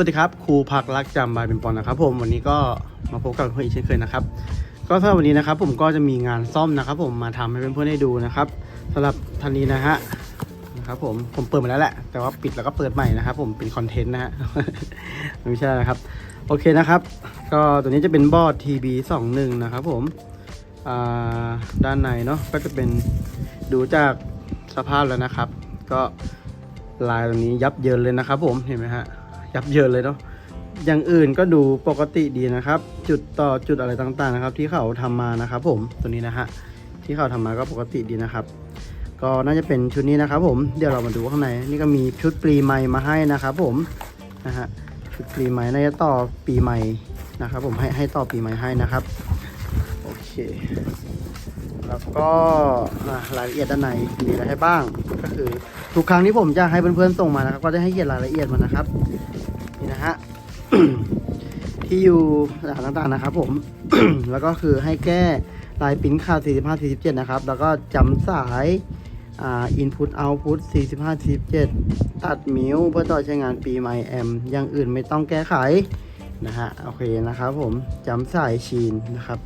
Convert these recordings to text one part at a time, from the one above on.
วัสดีครับครูพักรักจำบายเป็นปอนนะครับ ผมวันนี้ก็มาพบกับเพื่อนอีกเช่นเคยนะครับ ก็สำหรับวันนี้นะครับ ผมก็จะมีงานซ่อมนะครับ ผมมาทำให้เพื่อนๆได้ดูนะครับสำหรับท่านนี้นะฮะนะครับ ผมผมเปิดมาแล้วแหละ แต่ว่าปิดแล้วก็เปิดใหม่นะครับ ผมเป็นคอนเทนต์นะฮะไม่ใช่นะครับ โอเคนะครับ ก็ตัวนี้จะเป็นบอร์ด TB 2 1 นะครับ ผมอ่าด้านในเนาะก็จะเป็นดูจากสภาพแล้วนะครับ ก็ลายตรงนี้ยับเยินเลยนะครับ ผมเห็นไหมฮะ ยับเยินเลยเนาะอย่างอื่นก็ดูปกติดีนะครับ จุดต่อจุดอะไรต่างๆนะครับ ที่เขาทำมานะครับ ผมตัวนี้นะฮะที่เขาทำมาก็ปกติดีนะครับ ก็น่าจะเป็นชุดนี้นะครับ ผมเดี๋ยวเรามาดูข้างในนี่ก็มีชุดปีใหม่มาให้นะครับ ผมนะฮะชุดปีใหม่น่าจะต่อปีใหม่นะครับ ผมให้ให้ต่อปีใหม่ให้นะครับโอเค แล้วก็รายละเอียดด้านในมีอะไรให้บ้าง ก็คือทุกครั้งที่ผมจะให้เพื่อนๆส่งมานะครับ ก็จะให้เขียนรายละเอียดมานะครับ นี่นะฮะที่อยู่ต่างๆนะครับ ผม แล้วก็คือให้แก้ลายปิ้นค่า45 47 นะครับ แล้วก็จำสายอ่า input output 45 47 ตัดมิวเพื่อต่อใช้งานปีใหม่แอมอย่างอื่นไม่ต้องแก้ไขนะฮะ โอเคนะครับผมจำสายชีนนะครับ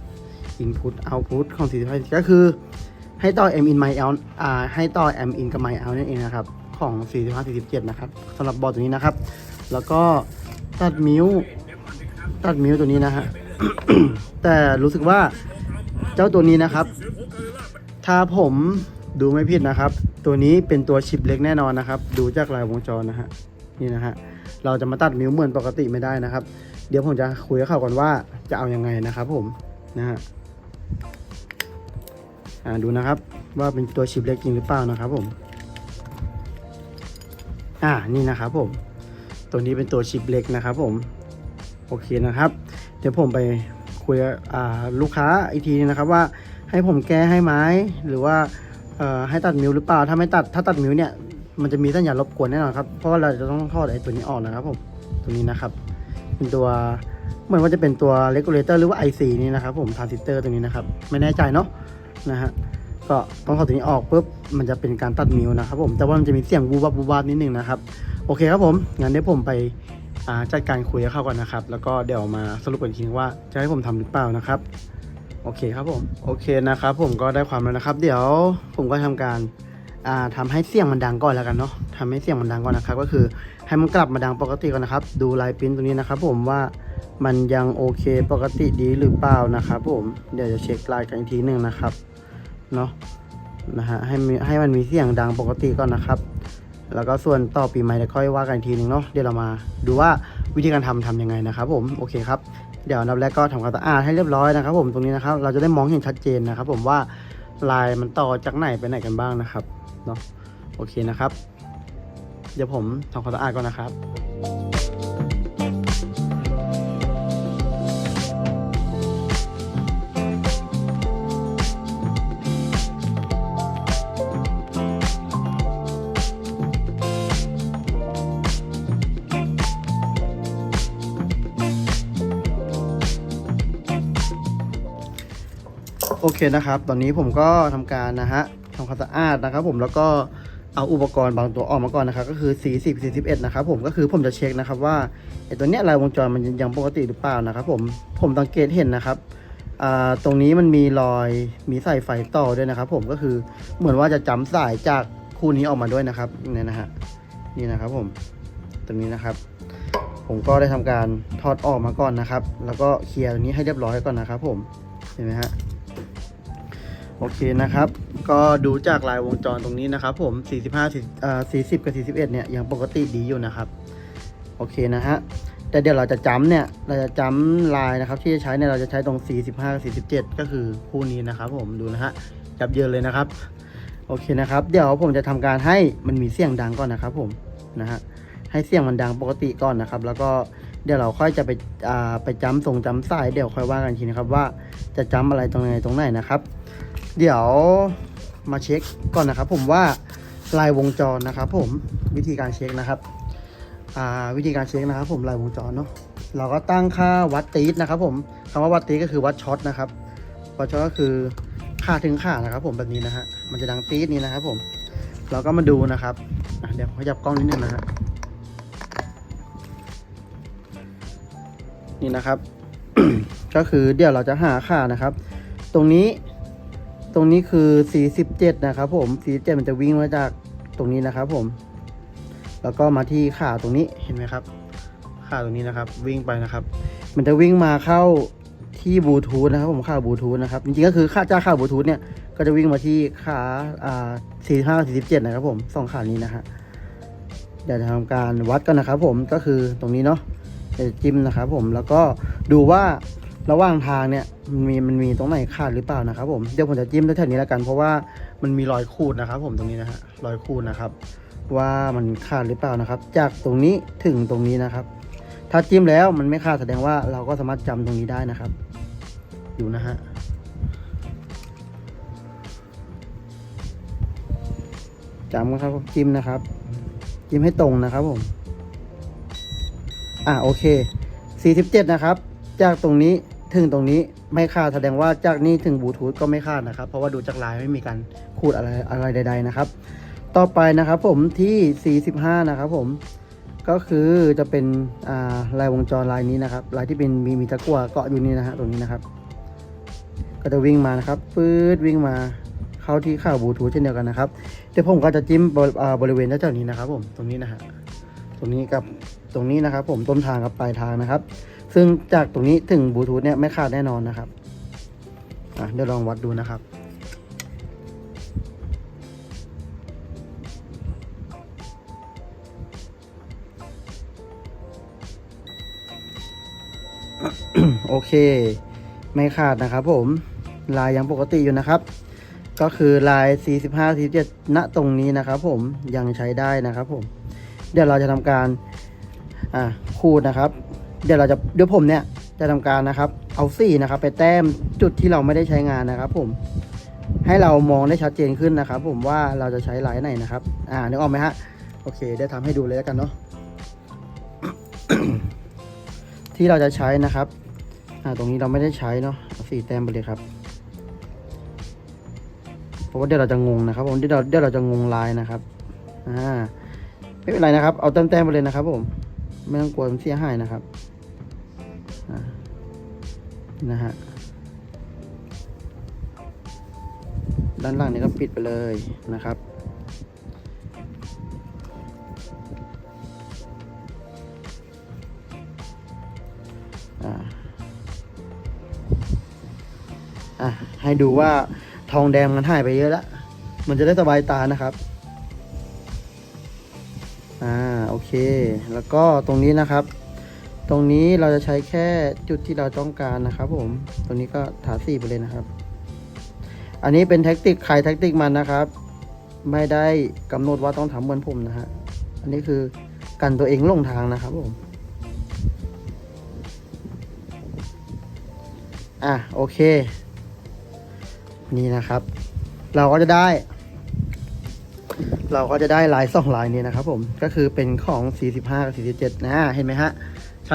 input output ของ45ก็คือให้ต่อ m in my out อ่าให้ต่อ m in กับ my out นั่นเองนะครับ ของ 45 47 นะครับสำหรับบอร์ดตัวนี้นะครับ แล้วก็ตัดมิวตัดมิวตัวนี้นะฮะ แต่รู้สึกว่าเจ้าตัวนี้นะครับ ถ้าผมดูไม่ผิดนะครับ ตัวนี้เป็นตัวชิปเล็กแน่นอนนะครับ ดูจากลายวงจรนะฮะนี่นะฮะเราจะมาตัดมิวเหมือนปกติไม่ได้นะครับ เดี๋ยวผมจะคุยกับเขาก่อนว่าจะเอายังไงนะครับผมนะฮะ อ่าดูนะครับว่าเป็นตัวชิปเล็กจริงหรือเปล่านะครับผม อ่านี่นะครับผม ตัวนี้เป็นตัวชิปเล็กนะครับผม โอเคนะครับ เดี๋ยวผมไปคุยอ่าลูกค้าอีกทีนะครับว่าให้ผมแก้ให้ไหมหรือว่าเอ่อให้ตัดมิวหรือเปล่าถ้าไม่ตัดถ้าตัดมิวเนี่ยมันจะมีสัญญาณรบกวนแน่นอนครับเพราะว่าเราจะต้องทอดไอ้ตัวนี้ออกนะครับผมตัวนี้นะครับ เป็นตัวเหมือนว่าจะเป็นตัวเลกูเลเตอร์หรือว่า IC นี่นะครับผมทรานซิสเตอร์ตัวนี้นะครับ ไม่แน่ใจเนาะ นะฮะก็ต้องถอดตัวนี้ออกปุ๊บมันจะเป็นการตัดมิวนะครับผมแต่ว่ามันจะมีเสียงบูบับบูบับนิดนึงนะครับ โอเคครับผมงั้นเดี๋ยวผมไปจัดการคุยกับเขาก่อนนะครับ แล้วก็เดี๋ยวมาสรุปกันอีกทีว่าจะให้ผมทำหรือเปล่านะครับ โอเคครับผมโอเคนะครับ ผมก็ได้ความแล้วนะครับ เดี๋ยวผมก็ทำการอ่าทำให้เสียงมันดังก่อนแล้วกันเนาะทำให้เสียงมันดังก่อนนะครับ ก็คือให้มันกลับมาดังปกติก่อนนะครับ ดูลายปิ้นตรงนี้นะครับ ผมว่ามันยังโอเคปกติดีหรือเปล่านะครับ ผมเดี๋ยวจะเช็คลายกันอีกทีหนึ่งนะครับ เนาะนะฮะให้ให้มันมีเสียงดังปกติก่อนนะครับ แล้วก็ส่วนต่อปีใหม่เดี๋ยวค่อยว่ากันทีหนึ่งเนาะเดี๋ยวเรามาดูว่าวิธีการทำทำยังไงนะครับ ผมโอเคครับเดี๋ยวอันดับแรกก็ทำความสะอาดให้เรียบร้อยนะครับ ผมตรงนี้นะครับ เราจะได้มองเห็นชัดเจนนะครับ ผมว่าลายมันต่อจากไหนไปไหนกันบ้างนะครับเนาะโอเคนะครับ เดี๋ยวผมทำความสะอาดก่อนนะครับ โอเคนะครับ ตอนนี้ผมก็ทำการนะฮะทำความสะอาดนะครับผมแล้วก็เอาอุปกรณ์บางตัวออกมาก่อนนะครับ ก็คือ 40 41 นะครับผมก็คือผมจะเช็คนะครับว่าไอ้ตัวเนี้ยลายวงจรมันยังปกติหรือเปล่านะครับผมผมสังเกตเห็นนะครับตรงนี้มันมีรอยมีสายไฟต่อด้วยนะครับ ผมก็คือเหมือนว่าจะจำสายจากคู่นี้ออกมาด้วยนะครับเนี่ยนะฮะนี่นะครับผมตรงนี้นะครับ ผมก็ได้ทำการถอดออกมาก่อนนะครับ แล้วก็เคลียร์ตรงนี้ให้เรียบร้อยก่อนนะครับ ผมเห็นไหมฮะ โอเคนะครับ ก็ดูจากลายวงจรตรงนี้นะครับ ผม 45อ่า40 กับ 41 เนี่ยยังปกติดีอยู่นะครับ โอเคนะฮะ แต่เดี๋ยวเราจะจำเนี่ย เราจะจำลายนะครับ ที่จะใช้เนี่ยเราจะใช้ตรง 45 กับ 47 ก็คือคู่นี้นะครับ ผมดูนะฮะจับเยอะเลยนะครับ โอเคนะครับ เดี๋ยวผมจะทำการให้มันมีเสียงดังก่อนนะครับ ผมนะฮะให้เสียงมันดังปกติก่อนนะครับ แล้วก็เดี๋ยวเราค่อยจะไปอ่าไปจำส่งจำสายเดี๋ยวค่อยว่ากันทีนะครับ ว่าจะจำอะไรตรงไหนตรงไหนนะครับ เดี๋ยวมาเช็คก่อนนะครับ ผมว่าลายวงจรนะครับ ผมวิธีการเช็คนะครับวิธีการเช็คนะครับ ผมลายวงจรเนาะเราก็ตั้งค่าวัดตีดนะครับ ผมคำว่าวัดตีดก็คือวัดช็อตนะครับวัดช็อตก็คือค่าถึงค่านะครับ ผมแบบนี้นะฮะมันจะดังตีดนี้นะครับ ผม เราก็มาดูนะครับเดี๋ยวขยับกล้องนิดนึงนะฮะนี่นะครับ ก็คือเดี๋ยวเราจะหาค่านะครับ ตรงนี้ ตรงนี้คือ 47 นะครับผม 47 มันจะวิ่งมาจากตรงนี้นะครับผม แล้วก็มาที่ขาตรงนี้เห็นไหมครับขาตรงนี้นะครับ วิ่งไปนะครับ มันจะวิ่งมาเข้าที่บลูทูธนะครับผมขาบลูทูธนะครับจริงๆก็คือค่าจ้าขาบลูทูธเนี่ยก็จะวิ่งมาที่ขาอ่า45 47นะครับผมสองขานี้นะฮะเดี๋ยวจะทำการวัดกันนะครับผมก็คือตรงนี้เนาะเดี๋ยวจิ้มนะครับผมแล้วก็ดูว่า ระหว่างทางเนี่ยมันมีมันมีตรงไหนขาดหรือเปล่านะครับผมเดี๋ยวผมจะจิ้มแถวๆนี้แล้วกัน เพราะว่ามันมีรอยขูดนะครับ ผมตรงนี้นะฮะรอยขูดนะครับ ว่ามันขาดหรือเปล่านะครับ จากตรงนี้ถึงตรงนี้นะครับ ถ้าจิ้มแล้วมันไม่ขาดแสดงว่าเราก็สามารถจำตรงนี้ได้นะครับดูนะฮะจำครับจิ้มนะครับ จิ้มให้ตรงนะครับผมอะโอเค47นะครับ จากตรงนี้ ถึงตรงนี้ไม่ขาดแสดงว่าจากนี้ถึงบลูทูธก็ไม่ขาดนะครับ เพราะว่าดูจากลายไม่มีการขูดอะไรอะไรใด ๆ นะครับ ต่อไปนะครับผมที่ 45 นะครับผมก็คือจะเป็นลายวงจรลายนี้นะครับลายที่เป็นมีมีตะกั่วเกาะอยู่นี่นะฮะตรงนี้นะครับ ก็จะวิ่งมานะครับปื๊ดวิ่งมาเข้าที่ข่าวบลูทูธเช่นเดียวกันนะครับเดี๋ยวผมก็จะจิ้มบริอ่าบริเวณแถวนี้นะครับ ผมตรงนี้นะฮะตรงนี้กับตรงนี้นะครับ ผมต้นทางกับปลายทางนะครับ ซึ่งจากตรงนี้ถึงบลูทูธเนี่ยไม่ขาดแน่นอนนะครับอะเดี๋ยวลองวัดดูนะครับโอเค ไม่ขาดนะครับผมลายยังปกติอยู่นะครับ ก็คือลาย 45 47ณตรงนี้นะครับ ผมยังใช้ได้นะครับ ผม เดี๋ยวเราจะทำการอ่าขูดนะครับ เดี๋ยวเราจะเดี๋ยวผมเนี่ยจะทำการนะครับ เอาสีนะครับ ไปแต้มจุดที่เราไม่ได้ใช้งานนะครับ ผม ให้เรามองได้ชัดเจนขึ้นนะครับ ผมว่าเราจะใช้ลายไหนนะครับ อ่านึกออกไหมฮะโอเคได้ทำให้ดูเลยแล้วกันเนาะที่เราจะใช้นะครับ อ่าตรงนี้เราไม่ได้ใช้เนาะเอาสีแต้มไปเลยครับเพราะว่าเดี๋ยวเราจะงงนะครับ ผมเดี๋ยวเราเดี๋ยวเราจะงงลายนะครับอ่าไม่เป็นไรนะครับ เอาแต้มๆไปเลยนะครับ ผม ไม่ต้องกลัวมันเสียหายนะครับ นะฮะ ด้านล่างนี้ก็ปิดไปเลยนะครับอ่าอะ ให้ดูว่าทองแดงมันหายไปเยอะแล้ว มันจะได้สบายตานะครับอ่าโอเค แล้วก็ตรงนี้นะครับ ตรงนี้เราจะใช้แค่จุดที่เราต้องการนะครับ ผม ตรงนี้ก็ถาสีไปเลยนะครับ อันนี้เป็นแท็กติกใครแท็กติกมันนะครับ ไม่ได้กำหนดว่าต้องทำเหมือนผมนะฮะ อันนี้คือกันตัวเองลงทางนะครับผม อะโอเค นี่นะครับ เราก็จะได้ เราก็จะได้ลายสองลายนี้นะครับผม ก็คือเป็นของ 45 กับ 47 นะ เห็นไหมฮะ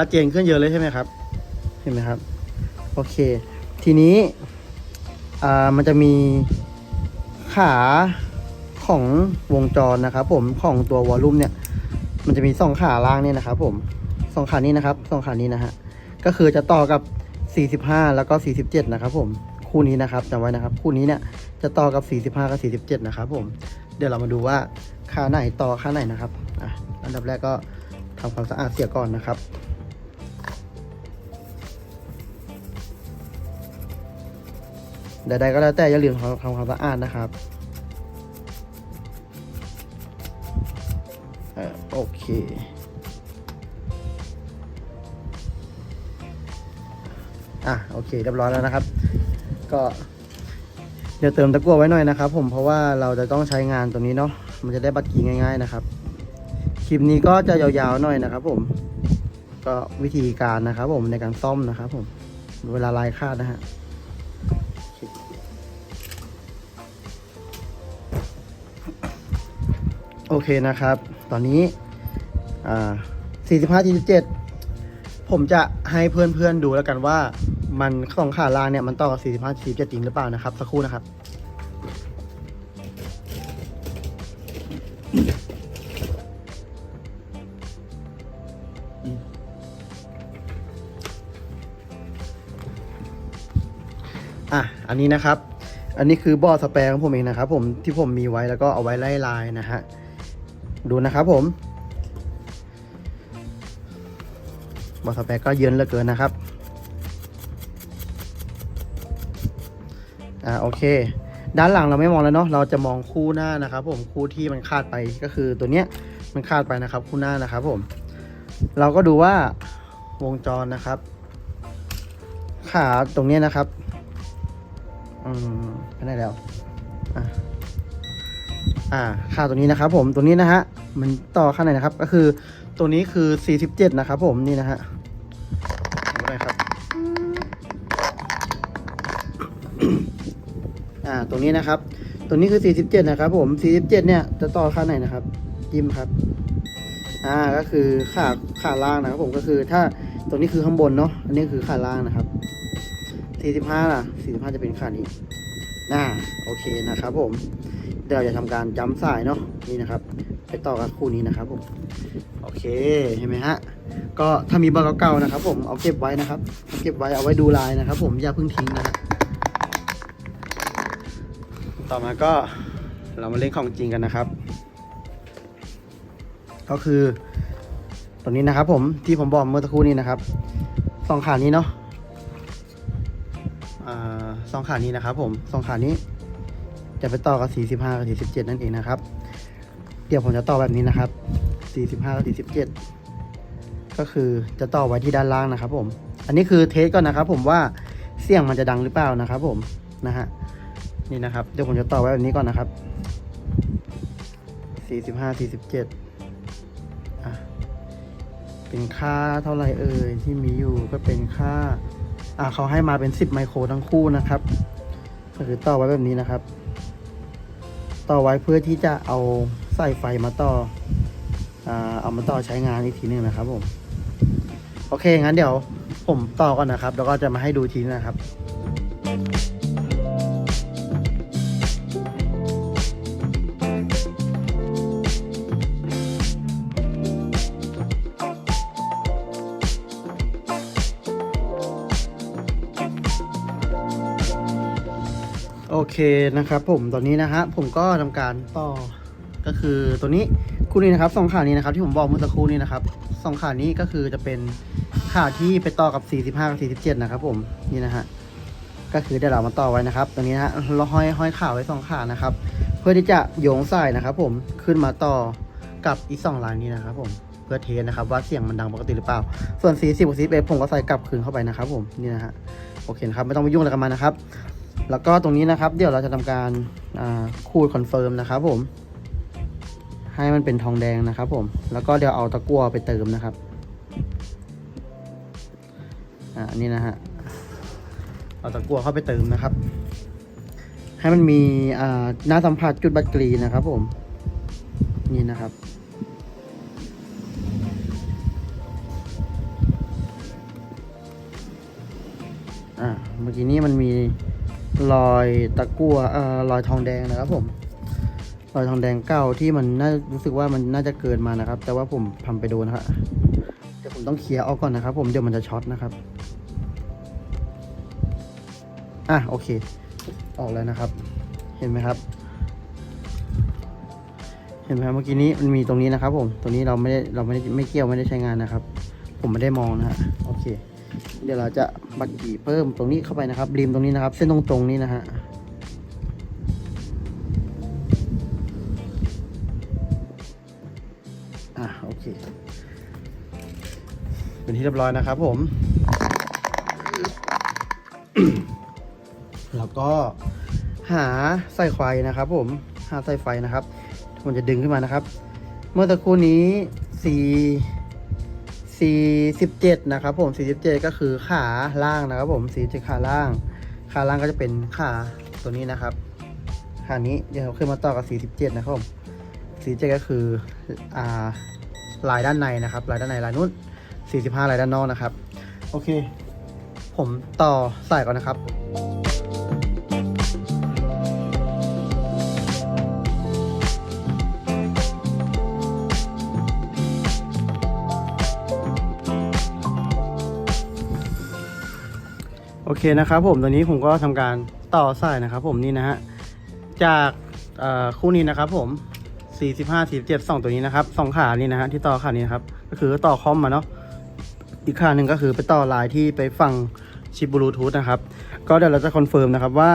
ชัดเจนขึ้นเยอะเลยใช่ไหมครับ เห็นไหมครับ โอเค ทีนี้อ่ามันจะมีขาของวงจรนะครับ ผมของตัววอลลุ่มเนี่ย มันจะมีสองขาล่างเนี่ยนะครับ ผมสองขานี้นะครับสองขานี้นะฮะก็คือจะต่อกับ 45 แล้วก็ 47 นะครับ ผมคู่นี้นะครับจำไว้นะครับ คู่นี้เนี่ยจะต่อกับ 45 กับ 47 นะครับ ผม เดี๋ยวเรามาดูว่าค่าไหนต่อค่าไหนนะครับอะอันดับแรกก็ทำความสะอาดเสียก่อนนะครับ ใดๆก็แล้วแต่อย่าลืมทำความสะอาดนะครับเออโอเค อะโอเคเรียบร้อยแล้วนะครับ ก็เดี๋ยวเติมตะกั่วไว้หน่อยนะครับผมเพราะว่าเราจะต้องใช้งานตรงนี้เนาะมันจะได้บัตรกีง่าย ๆนะครับ คลิปนี้ก็จะยาวๆหน่อยนะครับ ผม ก็วิธีการนะครับ ผมในการซ่อมนะครับ ผมเวลาลายคาดนะฮะ เคนะครับ ตอนนี้อ่า45-47 ผมจะให้เพื่อนๆดูแล้วกันว่ามันของขาลางเนี่ยมันต่อกับ45-47จริงหรือเปล่านะครับ สักครู่นะครับอะ อันนี้นะครับ อันนี้คือบอร์ดสแปรของผมเองนะครับ ผมที่ผมมีไว้แล้วก็เอาไว้ไล่ลายนะฮะ ดูนะครับผมบอสแปรก็เยินเหลือเกินนะครับ อ่าโอเค ด้านหลังเราไม่มองแล้วเนาะ เราจะมองคู่หน้านะครับ ผม คู่ที่มันคาดไปก็คือตัวเนี้ยมันคาดไปนะครับ คู่หน้านะครับ ผม เราก็ดูว่าวงจรนะครับ ขาตรงเนี้ยนะครับ อืมไปไหนแล้ว อ่า อ่าขาตรงนี้นะครับผมตัวนี้นะฮะมันต่อข้างในนะครับ ก็คือตัวนี้คือ 47 นะครับผมนี่นะฮะดูได้ครับอ่าตรงนี้นะครับ ตัวนี้คือ 47 นะครับผม 47 เนี่ยจะต่อข้างไหนนะครับจิ้มครับอ่าก็คือขาขาล่างนะครับผมก็คือถ้าตัวนี้คือข้างบนเนาะอันนี้คือขาล่างนะครับ 45ล่ะ45 จะเป็นขานี้น่าโอเคนะครับผม เดี๋ยวเราจะทำการจำสายเนาะนี่นะครับ ไปต่อกับคู่นี้นะครับผมโอเคเห็นไหมฮะก็ถ้ามีเบอร์เก่าๆนะครับ ผมเอาเก็บไว้นะครับเเก็บไว้เอาไว้ดูลายนะครับ ผมอย่าเพิ่งทิ้งนะฮะต่อมาก็เรามาเล่นของจริงกันนะครับ ก็คือตัวนี้นะครับ ผมที่ผมบอกเมื่อสักครู่นี้นะครับสองขานี้เนาะอ่าสองขานี้นะครับ ผมสองขานี้ จะไปต่อกับ 45 กับ 47 นั่นเองนะครับ เดี๋ยวผมจะต่อแบบนี้นะครับ 45 กับ 47 ก็คือจะต่อไว้ที่ด้านล่างนะครับ ผม อันนี้คือเทสก่อนนะครับ ผมว่าเสียงมันจะดังหรือเปล่านะครับ ผม นะฮะ นี่นะครับ เดี๋ยวผมจะต่อไว้แบบนี้ก่อนนะครับสี่สิบห้าสี่สิบเจ็ดอะเป็นค่าเท่าไหร่เอ่ยที่มีอยู่ก็เป็นค่า อะเขาให้มาเป็นสิบไมโครทั้งคู่นะครับ ก็คือต่อไว้แบบนี้นะครับ ต่อไว้เพื่อที่จะเอาใส่ไฟมาต่ออเอามาต่อใช้งานอีกทีหนึงนะครับผมโอเคงั้นเดี๋ยวผมต่อก่อนนะครับ แล้วก็จะมาให้ดูทีนึงนะครับ เคนะครับผมตอนนี้นะฮะผมก็ทำการต่อก็คือตัวนี้คู่นี้นะครับสองขานี้นะครับที่ผมบอกเมื่อสักครู่นี้นะครับสองขานี้ก็คือจะเป็นขาที่ไปต่อกับ 45 กับ 47 นะครับผมนี่นะฮะก็คือเดี๋ยวเรามาต่อไว้นะครับตรงนี้นะฮะเราห้อยห้อยขาไว้สองขานะครับ เพื่อที่จะโยงสายนะครับ ผมขึ้นมาต่อกับอีกสองลายนี้นะครับ ผมเพื่อเทสนะครับ ว่าเสียงมันดังปกติหรือเปล่า ส่วน40กับ41ผมก็ใส่กลับคืนเข้าไปนะครับ ผมนี่นะฮะโอเคนะครับไม่ต้องไปยุ่งอะไรกับมันนะครับ แล้วก็ตรงนี้นะครับ เดี๋ยวเราจะทำการอ่าขูดคอนเฟิร์มนะครับผม ให้มันเป็นทองแดงนะครับผม แล้วก็เดี๋ยวเอาตะกั่วไปเติมนะครับอันนี้นะฮะ เอาตะกั่วเข้าไปเติมนะครับ ให้มันมีอ่าหน้าสัมผัสจุดบัตรกรีนะครับผม นี่นะครับอ่าเมื่อกี้นี้มันมี รอยตะกั่วเอ่อรอยทองแดงนะครับผมรอยทองแดงเก่าที่มันน่ารู้สึกว่ามันน่าจะเกินมานะครับ แต่ว่าผมทำไปโดนนะครับเดี๋ยวผมต้องเคลียร์ออกก่อนนะครับ ผมเดี๋ยวมันจะช็อตนะครับอะโอเค ออกแล้วนะครับ เห็นไหมครับ เห็นไหมครับเมื่อกี้นี้มันมีตรงนี้นะครับ ผมตรงนี้เราไม่ได้เราไม่ได้ไม่เกี่ยวไม่ได้ใช้งานนะครับ ผมไม่ได้มองนะฮะโอเค เดี๋ยวเราจะบัดกี่เพิ่มตรงนี้เข้าไปนะครับริมตรงนี้นะครับ เส้นตรงตรงๆนี้นะฮะอะโอเค เป็นที่เรียบร้อยนะครับผม แล้วก็หาสายไฟนะครับ ผม หาสายไฟนะครับผมจะดึงขึ้นมานะครับ เมื่อตะครู่นี้สี 47 นะครับผม 47 ก็คือขาล่างนะครับผม47ขาล่าง ขาล่างก็จะเป็นขาตัวนี้นะครับขานี้เดี๋ยวเราขึ้นมาต่อกับ 47 นะครับผม 47 ก็คืออ่าลายด้านในนะครับ ลายด้านในลายนู้น 45 ลายด้านนอกนะครับ โอเค ผมต่อสายก่อนนะครับ เคนะครับผมตอนนี้ผมก็ทำการต่อสายนะครับผมนี่นะฮะจากคู่นี้นะครับผม 45 47 2 ตัวนี้นะครับสองขานี่นะฮะที่ต่อขานี้นะครับก็คือต่อคอมมาเนาะอีกขาหนึ่งก็คือไปต่อลายที่ไปฝั่งชิปบลูทูธนะครับก็เดี๋ยวเราจะคอนเฟิร์มนะครับว่า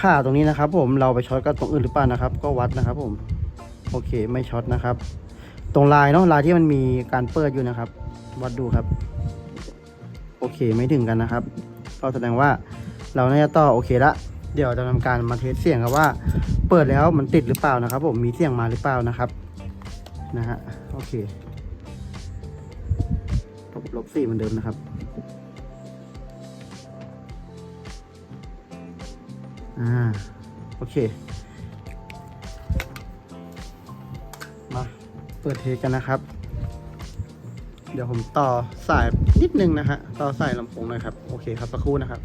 ขาตรงนี้นะครับ ผมเราไปช็อตกับตรงอื่นหรือเปล่านะครับ ก็วัดนะครับผมโอเคไม่ช็อตนะครับ ตรงลายเนาะลายที่มันมีการเปิดอยู่นะครับ วัดดูครับ โอเคไม่ถึงกันนะครับ ก็แสดงว่าเราน่าจะต่อโอเคละเดี๋ยวจะทำการมาเทสเสียงครับว่า เปิดแล้วมันติดหรือเปล่านะครับ ผมมีเสียงมาหรือเปล่านะครับนะฮะโอเคลบลบสี่เหมือนเดิมนะครับอ่าโอเค มาเปิดเทสกันนะครับ เดี๋ยวผมต่อสายนิดนึงนะฮะ ต่อสายลำโพงหน่อยครับ โอเคครับสักครู่นะครับ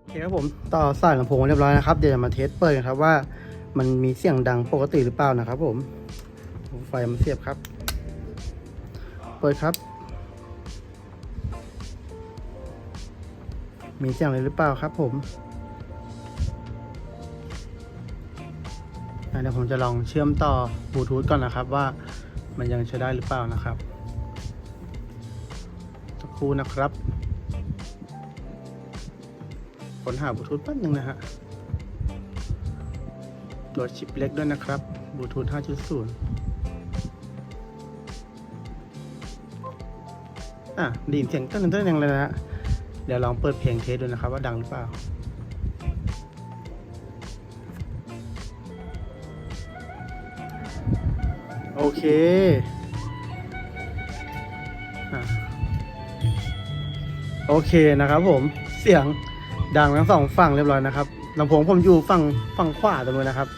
โอเคครับผมต่อสายลำโพงเรียบร้อยนะครับ เดี๋ยวจะมาเทสเปิดกันครับว่า มันมีเสียงดังปกติหรือเปล่านะครับ ผม ไฟมันเสียบครับ เปิดครับ มีเสียงอะไรหรือเปล่าครับ ผม เดี๋ยวผมจะลองเชื่อมต่อบลูทูธก่อนนะครับว่ามันยังใช้ได้หรือเปล่านะครับสักครู่นะครับค้นหาบลูทูธแป๊บนึงนะฮะโหลดชิปเล็กด้วยนะครับบลูทูธ5.0 อะดีนเสียงต้นต้นยังเลยนะฮะเดี๋ยวลองเปิดเพลงเทสดูนะครับว่าดังหรือเปล่า อเคอโอเคนะครับผมเสียงดังทั้งสองฝั่งเรียบร้อยนะครับลำโพงผมอยู่ฝั่งฝั่งขวาตรงนู้นนะครับ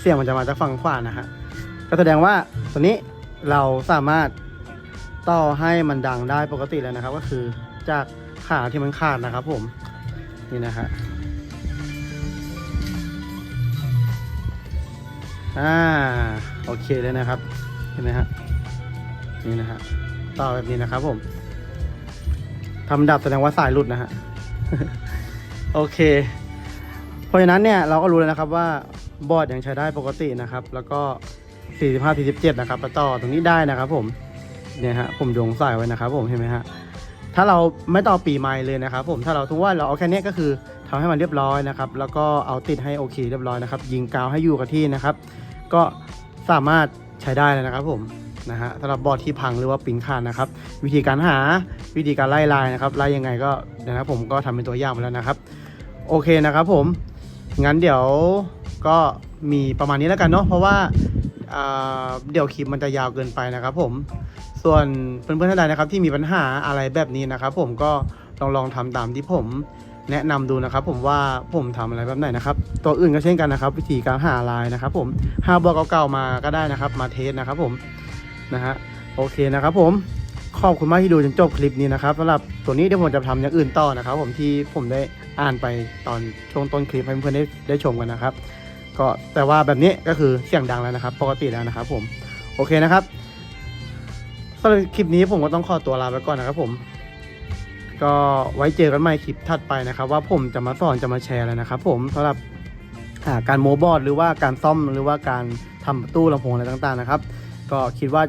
เสียงมันจะมาจากฝั่งขวานะฮะก็แสดงว่าตัวนี้เราสามารถต่อให้มันดังได้ปกติแล้วนะครับ ก็คือจากขาที่มันขาดนะครับผมนี่นะฮะอ่าโอเคเลยนะครับ เห็นไหมฮะนี่นะฮะต่อแบบนี้นะครับผมทำดับแสดงว่าสายหลุดนะฮะโอเค เพราะฉะนั้นเนี่ยเราก็รู้แล้วนะครับว่าบอร์ดยังใช้ได้ปกตินะครับ แล้วก็ 45 47 นะครับไปต่อตรงนี้ได้นะครับ ผมเนี่ยฮะผมโยงสายไว้นะครับ ผมเห็นไหมฮะถ้าเราไม่ต่อปีไม้เลยนะครับ ผมถ้าเราทุกว่าเราเอาแค่นี้ก็คือทำให้มันเรียบร้อยนะครับ แล้วก็เอาติดให้โอเคเรียบร้อยนะครับ ยิงกาวให้อยู่กับที่นะครับ ก็สามารถ ใช้ได้เลยนะครับผมนะฮะสำหรับบอร์ดที่พังหรือว่าปิ้นขาดนะครับ วิธีการหาวิธีการไล่ลายนะครับไล่ยังไงก็นะครับผมก็ทำเป็นตัวอย่างไปแล้วนะครับ โอเคนะครับผมงั้นเดี๋ยวก็มีประมาณนี้แล้วกันเนาะเพราะว่าอ่าเดี๋ยวคลิปมันจะยาวเกินไปนะครับผมส่วนเพื่อนๆท่านใดนะครับที่มีปัญหาอะไรแบบนี้นะครับผมก็ลองลองทำตามที่ผม แนะนำดูนะครับ ผมว่าผมทำอะไรแบบไหนนะครับตัวอื่นก็เช่นกันนะครับ วิธีการหาลายนะครับ ผมหาบอกเก่าๆมาก็ได้นะครับ มาเทสนะครับ ผมนะฮะโอเคนะครับ ผมขอบคุณมากที่ดูจนจบคลิปนี้นะครับสำหรับตัวนี้เดี๋ยวผมจะทำอย่างอื่นต่อนะครับ ผมที่ผมได้อ่านไปตอนช่วงต้นคลิปให้เพื่อนๆได้ได้ชมกันนะครับ ก็แต่ว่าแบบนี้ก็คือเสียงดังแล้วนะครับ ปกติแล้วนะครับ ผมโอเคนะครับสำหรับคลิปนี้ผมก็ต้องขอตัวลาไปก่อนนะครับ ผม ก็ไว้เจอกันใหม่คลิปถัดไปนะครับ ว่าผมจะมาสอนจะมาแชร์อะไรนะครับ ผมสำหรับาการโมบอร์ดหรือว่าการซ่อมหรือว่าการทำตู้ลำโพงอะไรต่างๆนะครับ ก็คิดว่า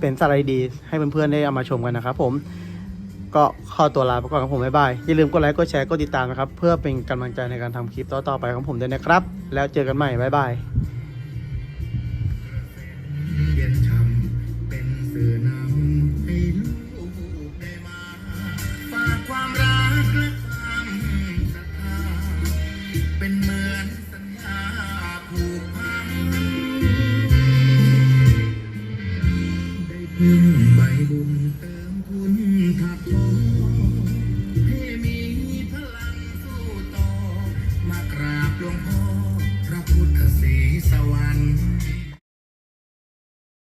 เป็นสาระดีให้เพื่อนๆได้เอามาชมกันนะครับ ผมก็ขอตัวลาไปก่อนครับผมบ๊ายบาย อย่าลืมกดไลค์กดแชร์กดติดตามนะครับ เพื่อเป็นกำลังใจในการทำคลิปต่อๆไปของผมด้วยนะครับ แล้วเจอกันใหม่บ๊ายบายเย็นช่ำเป็นสื่อนำ